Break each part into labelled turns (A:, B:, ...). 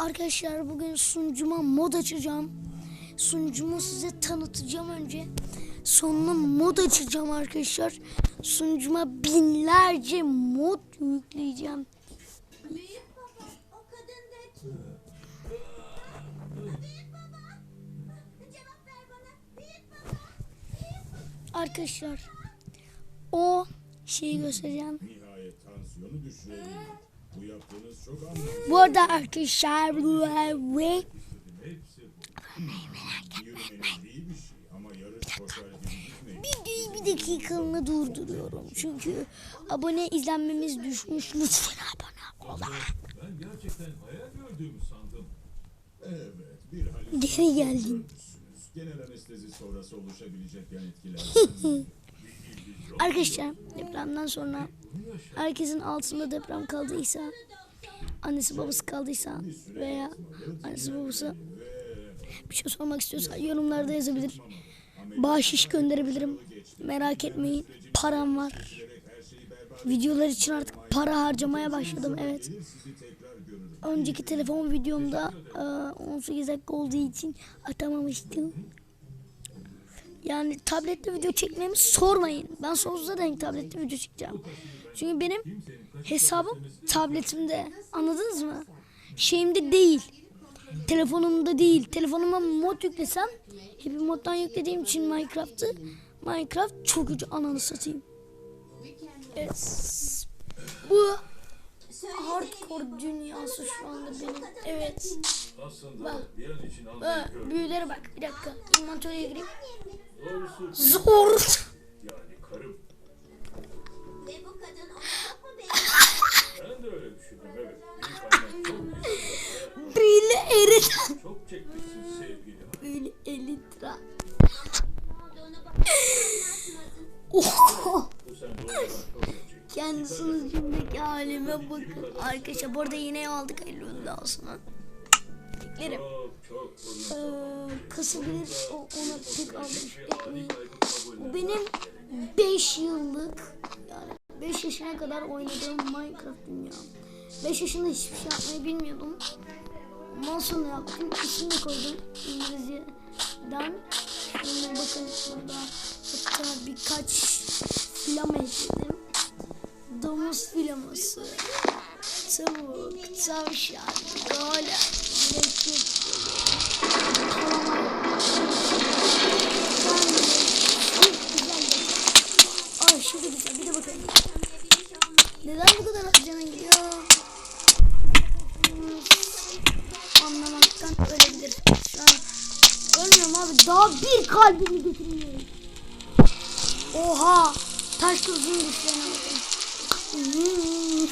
A: Arkadaşlar bugün sunucuma mod açacağım. Sunucumu size tanıtacağım önce. Sonra mod açacağım arkadaşlar. Sunucuma binlerce mod yükleyeceğim. Arkadaşlar o şeyi göstereceğim.
B: Nihayet tansiyonu düşürebildik. Bu yaptığınız çok anlamlı.
A: Bu arada arkadaşlar ve
B: bu. Gitmeyin.
A: videoyu bir dakikalığına durduruyorum. Çünkü abone izlenmemiz düşmüş. Lütfen abone olun.
C: Ben gerçekten hayal gördüğümü sandım.
B: Evet, bir
A: Geri
B: görmüşsünüz. Genel anestezi sonrası oluşabilecek yan etkilerden
A: Arkadaşlar depremden sonra herkesin altında deprem kaldıysa annesi babası kaldıysa veya annesi babası bir şey sormak istiyorsa yorumlarda yazabilir. Bahşiş gönderebilirim. Merak etmeyin. Param var. Videolar için artık para harcamaya başladım. Evet. Önceki telefon videomda e, 18 dakika olduğu için atamamıştım. Yani tablette video çekmemi sormayın. Ben sonsuza denk tablette video çekeceğim. Çünkü benim hesabım tabletimde. Anladınız mı? Şeyimde değil. Telefonumda değil. Telefonuma mod yüklesem Happy moddan yüklediğim için Minecraft'ı Minecraft çok ucu ananı satayım. Evet. Bu hardcore dünyası şu anda benim. Evet. Bak,
C: anlayıp
A: büyülere bak. Bir dakika. İnventörye gireyim. Zor.
C: yani karım.
D: Ve bu kadın onu çok mu beğendi?
C: Ben de öyle düşündüm evet. İlk aynen çok güzel.
A: Büyülü eriden.
C: Çok çekmişsin sevgili.
A: Büyülü 50 lira.
D: Olduğunu bak. Anlatmadın.
A: Oho.
C: Bu sen doğru olarak çok acı.
A: Kendi sunucumdaki halime bakın. Arkadaşlar bu arada yine aldık olsun. ha. Beklerim.
C: Çok
A: Ee, kasabilir. Ona pek almış etmeyin. Bu benim 5 yıllık yani 5 yaşına kadar oynadığım Minecraft dünyam. 5 yaşında hiçbir şey yapmayı bilmiyordum. Ondan sonra yaptım. İsmini koydum İngilizceden. Şimdi bakın burada hatta birkaç flama ekledim. Domuz flaması, tavuk, tavşan, golem, mürekkep, Daha bir kalbimi götürmüyorum. Oha. Taş tuzun düşlerine bakın. Hmm.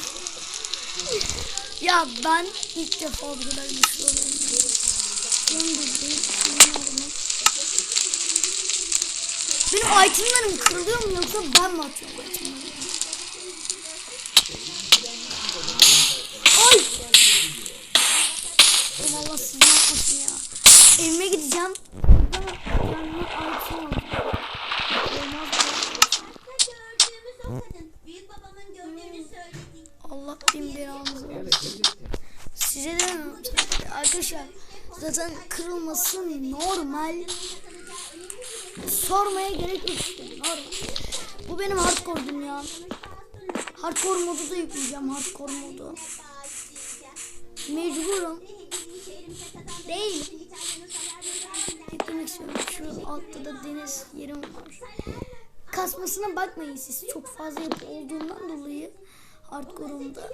A: Ya ben ilk defa bu kadar güçlü oluyorum. Ben. Bilmiyorum. Benim itemlerim kırılıyor mu yoksa ben mi atıyorum Arkadaşlar zaten kırılması normal. Sormaya gerek yok işte. Normal. Bu benim hardcore dünyam. Hardcore modu da yükleyeceğim. Hardcore modu. Mecburum. Değil. Yüklemek istiyorum. Şu altta da deniz yerim var. Kasmasına bakmayın siz. Çok fazla yapı olduğundan dolayı hardcore'umda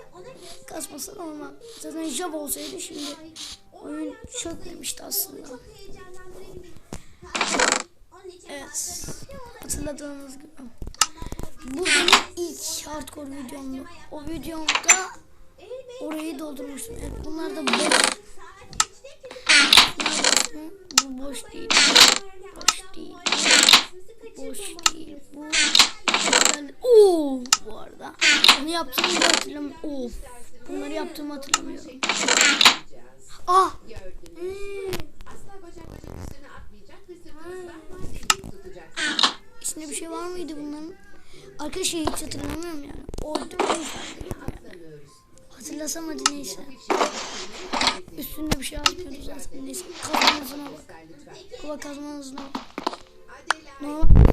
A: kasması normal. Zaten Jab olsaydı şimdi oyun çökmemişti aslında. Evet. Hatırladığınız gibi. Bu benim ilk hardcore videomdu. O videomda orayı doldurmuştum. Evet, bunlar da boş. Bu boş değil. Boş değil. Boş değil. Bu Oo, bu arada. Bunu yaptığımı hatırlamıyorum. Of. Bunları yaptığımı hatırlamıyorum. Ah. Hmm.
E: Asla bacak bacak üstüne atmayacak ve sırtınızdan dik tutacak.
A: İçinde bir şey var mıydı bunların? Arkadaşlar hiç hatırlamıyorum yani. Oydu yani. Hatırlasam hadi neyse. Üstünde bir şey yazmıyordu zaten. Neyse. Kazma hızına bak.
E: Göster lütfen.
A: Kova kazma hızına bak. Normal.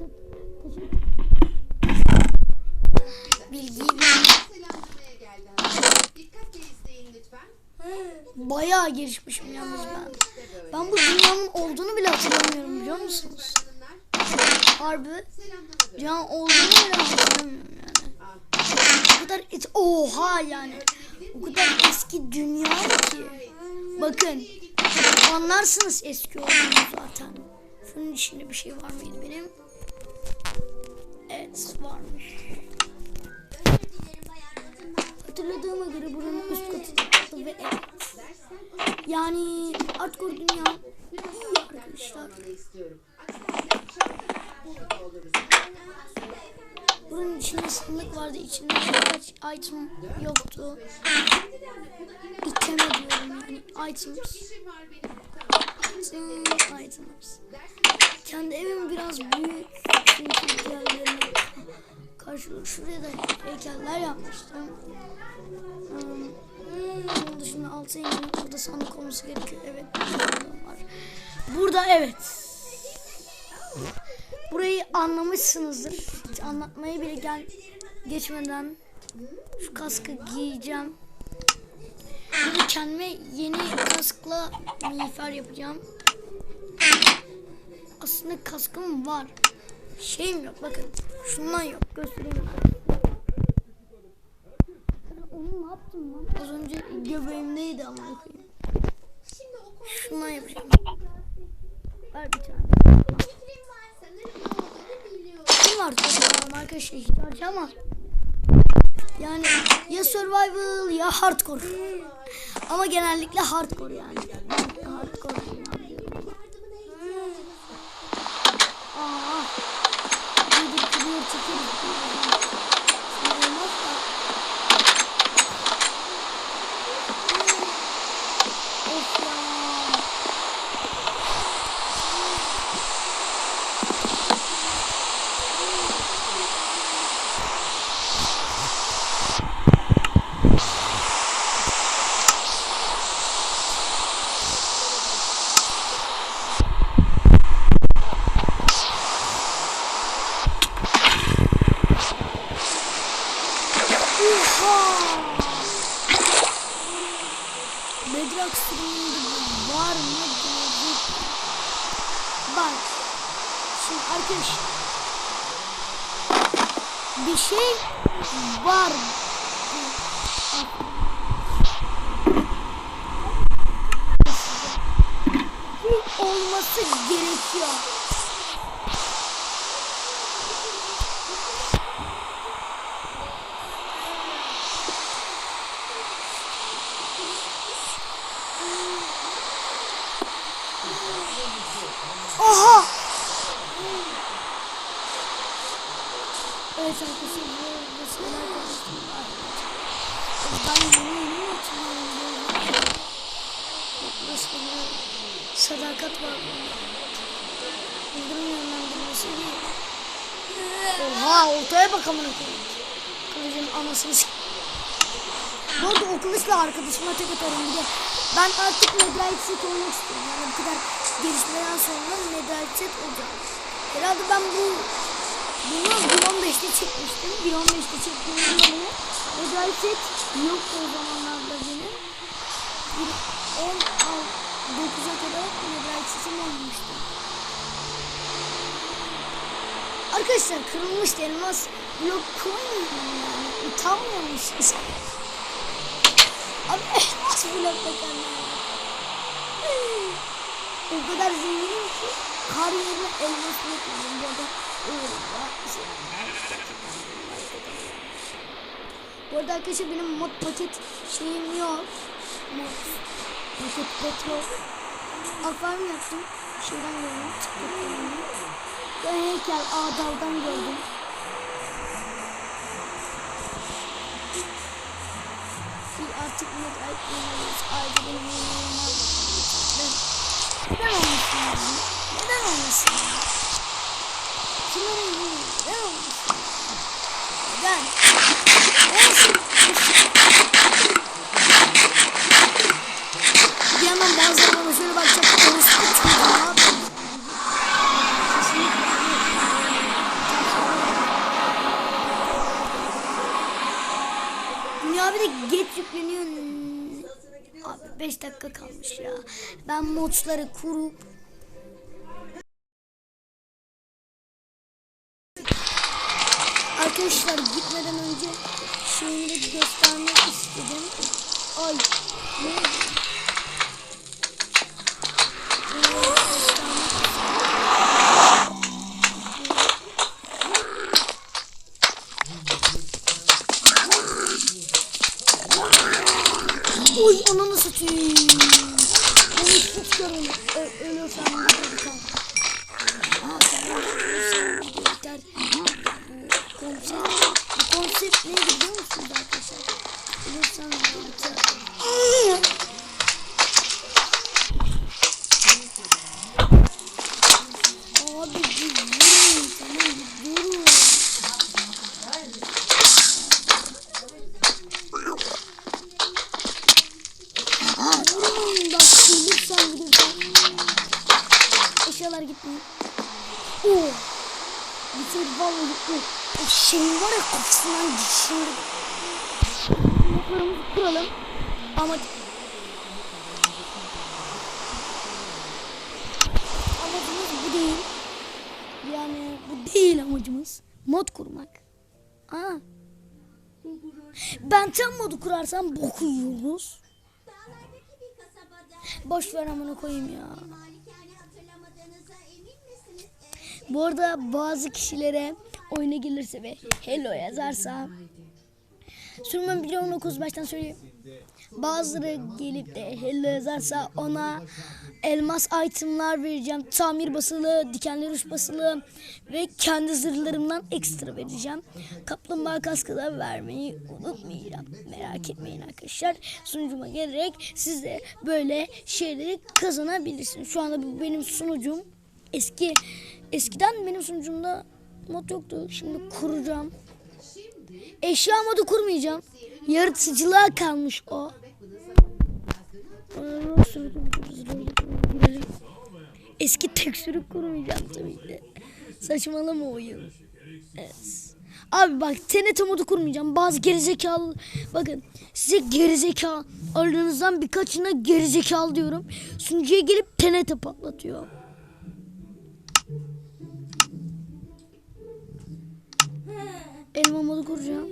A: Bilgiyi ver. Bayağı gelişmişim yalnız ben. Ben bu dünyanın olduğunu bile hatırlamıyorum biliyor musunuz? Harbi dünyanın olduğunu bile hatırlamıyorum yani. O kadar et oha yani. O kadar eski dünya ki. Bakın anlarsınız eski olduğunu zaten. Bunun içinde bir şey var mıydı benim? Evet varmış. Yani hardcore dünya iyi arkadaşlar. Buranın içinde sandık vardı. İçinde birkaç item yoktu. İtem ediyorum yani items. İtems. Kendi evim biraz büyük. Çünkü karşı şuraya da heykeller yapmıştım. Hmm, Onun dışında altı engin burada sandık olması gerekiyor. Evet. var. Burada evet. Burayı anlamışsınızdır. Hiç anlatmaya bile gel geçmeden şu kaskı giyeceğim. De kendime yeni kaskla miğfer yapacağım. Aslında kaskım var. Şeyim yok bakın. Şundan yok. Göstereyim. Onu ne yaptım lan? Az önce göbeğimdeydi ama bakayım.
D: Şimdi o
A: Şundan yapacağım. Ver bir tane.
D: var. Sanırım.
A: Kim var toplam arkadaşlar hiç harcama. Yani ya survival ya hardcore. Ama genellikle hardcore yani. Hardcore executed Bedrock sürümünde var mı? Gördük. Bak. Şimdi arkadaş. Bir şey var. Bir olması gerekiyor. Oha! Evet arkadaşlar bu arada şeyler konuştum. Ben yeni yeni hatırlıyorum. Bir sadakat var. Yıldırım yönlendirmesi değil. Oha ortaya bak amına koyayım. Kılıcın anasını s- Bu arada o kılıçla arkadaşıma tek atarım bir de. Ben artık Netherite set olmak istiyorum. Yani bu kadar gelişmeden sonra Netherite set olacağım. Herhalde ben bu bunu 1.15'te çekmiştim. 1.15'te çektiğim zamanı Netherite set yok o zamanlarda benim. Bir 10 9'a kadar setim olmuştu. Arkadaşlar kırılmış elmas blok koymuyorum yani. Utanmıyor musunuz? Abi elmas blok bakanlar. O kadar zenginim ki kar yerine elmas blok yiyorum. Bu arada öyle ya. Bu arada arkadaşlar benim mod paket şeyim yok. Mod paket petrol. Akvaryum yaptım. Şeyden gördüm. Ve heykel Adal'dan gördüm. Ki artık ne ayıplıyoruz. Ayrıca benim var. Neden olmasın yani? Neden olmasın ya? Kimin yemeği? Neden olmasın? Neden? 15 dakika kalmış ya. Ben moçları kurup Arkadaşlar gitmeden önce şunu da göstermek istedim. Ay ne? Neydi biliyor musunuz arkadaşlar? Ölürsem yeter. Abi bir durun tamam bir durun. Durun bak lütfen lütfen. Eşyalar gitmiyor. Oo. Bitir vallahi şeyin var ya kafasından şimdi. Yapılarımızı kuralım. Ama amacımız bu değil. Yani bu değil amacımız. Mod kurmak. Aa. Ben tam modu kurarsam boku yiyoruz. Boş ver amına koyayım ya. Bu arada bazı kişilere oyuna gelirse ve hello yazarsa sürmem biliyorum 9 baştan söyleyeyim. Bazıları gelip de hello yazarsa ona elmas itemlar vereceğim. Tamir basılı, dikenli ruş basılı ve kendi zırhlarımdan ekstra vereceğim. Kaplumbağa kaskı da vermeyi unutmayacağım. Merak etmeyin arkadaşlar. Sunucuma gelerek siz de böyle şeyleri kazanabilirsiniz. Şu anda bu benim sunucum. Eski eskiden benim sunucumda mod yoktu. Şimdi kuracağım. Eşya modu kurmayacağım. Yaratıcılığa kalmış o. Eski tekstürü kurmayacağım tabii ki. Saçmalama oyun. Evet. Abi bak TNT modu kurmayacağım. Bazı gerizekalı bakın size gerizekalı aranızdan birkaçına gerizekalı diyorum. Sunucuya gelip TNT patlatıyor. Elma modu kuracağım.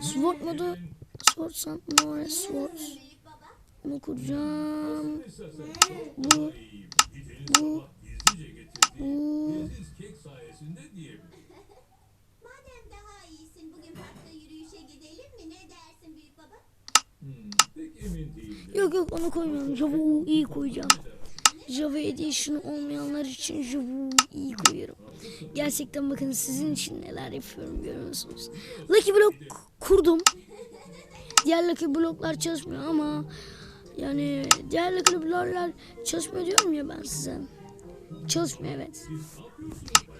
A: Sword modu Sword More Sword Bunu kuracağım. Bu Bu Bu
B: Kek sayesinde diyebilirim.
D: Madem daha iyisin bugün parkta yürüyüşe gidelim mi? Ne dersin büyük baba?
B: Hmm, pek emin değilim.
A: Yok yok onu koymuyorum. Javuğu iyi koyacağım. Java Edition olmayanlar için Javuğu iyi koyuyorum. Gerçekten bakın sizin için neler yapıyorum görüyorsunuz. Lucky Block kurdum. Diğer Lucky Block'lar çalışmıyor ama yani diğer Lucky Block'lar çalışmıyor diyorum ya ben size. Çalışmıyor evet.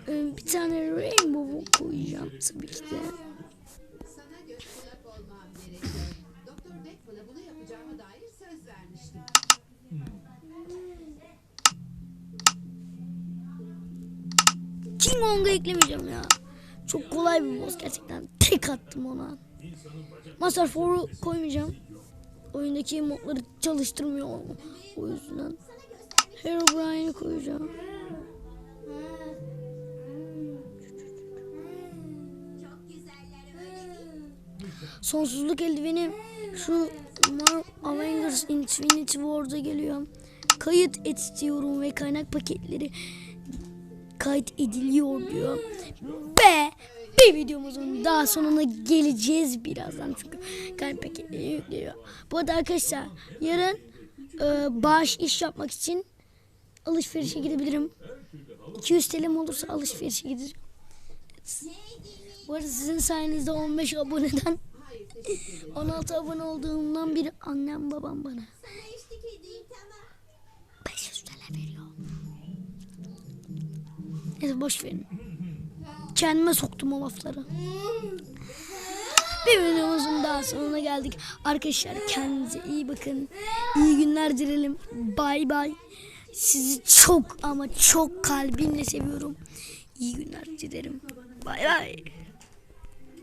A: Ee, Bir tane Rainbow koyacağım tabii ki de. King Kong'u eklemeyeceğim ya. Çok kolay bir boss gerçekten. Tek attım ona. Master 4'u koymayacağım. Oyundaki modları çalıştırmıyor o, o yüzden. Herobrine'i koyacağım. Sonsuzluk eldiveni şu Avengers Infinity War'da geliyor. Kayıt et istiyorum ve kaynak paketleri kayıt ediliyor diyor. Ve bir videomuzun daha sonuna geleceğiz birazdan çünkü kaynak paketleri yükleniyor. Bu arada arkadaşlar yarın e, bağış iş yapmak için alışverişe gidebilirim. 200 TL'm olursa alışverişe giderim. Bu arada sizin sayenizde 15 aboneden 16 abone olduğumdan biri annem babam bana Neyse boş verin. Kendime soktum o lafları. Bir videomuzun daha sonuna geldik. Arkadaşlar kendinize iyi bakın. İyi günler dilerim. Bay bay. Sizi çok ama çok kalbimle seviyorum. İyi günler dilerim. Bay bay.